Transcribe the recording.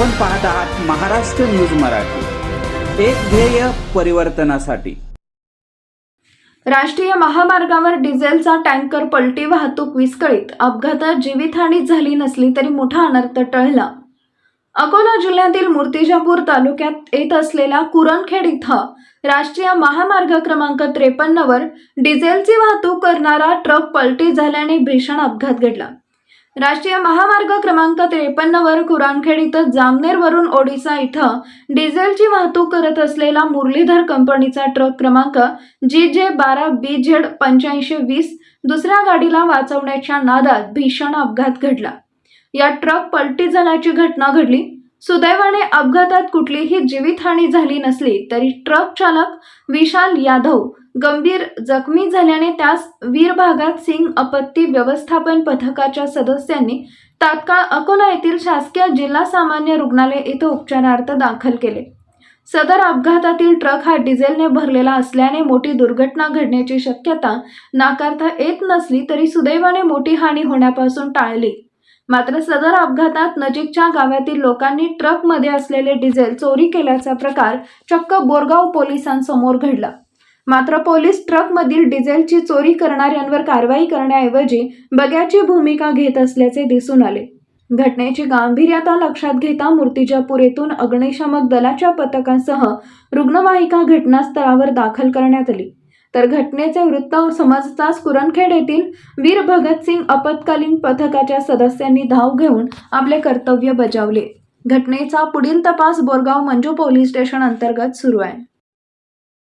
आपण पाहत आहात महाराष्ट्र न्यूज मराठी. एक ध्येय परिवर्तनासाठी. राष्ट्रीय महामार्गावर डिझेलचा टँकर पलटी वाहतूक विस्कळीत. अपघातात जीवितहानी झाली नसली तरी मोठा अनर्थ टळला. अकोला जिल्ह्यातील मूर्तिजापूर तालुक्यात येत असलेल्या कुरणखेड इथं राष्ट्रीय महामार्ग क्रमांक त्रेपन्नवर डिझेलची वाहतूक करणारा ट्रक पलटी झाल्याने भीषण अपघात घडला. राष्ट्रीय महामार्ग क्रमांक त्रेपन्नवर कुराणखेड इथं जामनेरवरून ओडिसा इथं डिझेलची वाहतूक करत असलेला मुरलीधर कंपनीचा ट्रक क्रमांक जी जे बारा बी झेड पंच्याऐंशी वीस दुसऱ्या गाडीला वाचवण्याच्या नादात भीषण अपघात घडला. या ट्रक पलटी झाल्याची घटना घडली. सुदैवाने अपघातात कुठलीही जीवितहानी झाली नसली तरी ट्रक चालक विशाल यादव गंभीर जखमी झाल्याने त्यास वीर भागात सिंग आपत्ती व्यवस्थापन पथकाच्या सदस्यांनी तात्काळ अकोला येथील शासकीय जिल्हा सामान्य रुग्णालय येथे उपचारार्थ दाखल केले. सदर अपघातातील ट्रक हा डिझेलने भरलेला असल्याने मोठी दुर्घटना घडण्याची शक्यता नाकारता येत नसली तरी सुदैवाने मोठी हानी होण्यापासून टाळली. मात्र सदर अपघातात नजीकच्या गावातील लोकांनी ट्रकमध्ये असलेले डिझेल चोरी केल्याचा प्रकार चक्क बोरगाव पोलिसांसमोर घडला. मात्र पोलीस ट्रकमधील डिझेलची चोरी करणाऱ्यांवर कारवाई करण्याऐवजी बग्याची भूमिका घेत असल्याचे दिसून आले. घटनेची गांभीर्यता लक्षात घेता मूर्तिजापूर येथून अग्निशामक दलाच्या पथकासह रुग्णवाहिका घटनास्थळावर दाखल करण्यात आली. तर घटनेचे वृत्त समजताच कुरणखेड येथील वीर भगतसिंग आपत्कालीन पथकाच्या सदस्यांनी धाव घेऊन आपले कर्तव्य बजावले. घटनेचा पुढील तपास बोरगाव मंजू पोलीस स्टेशन अंतर्गत सुरू आहे.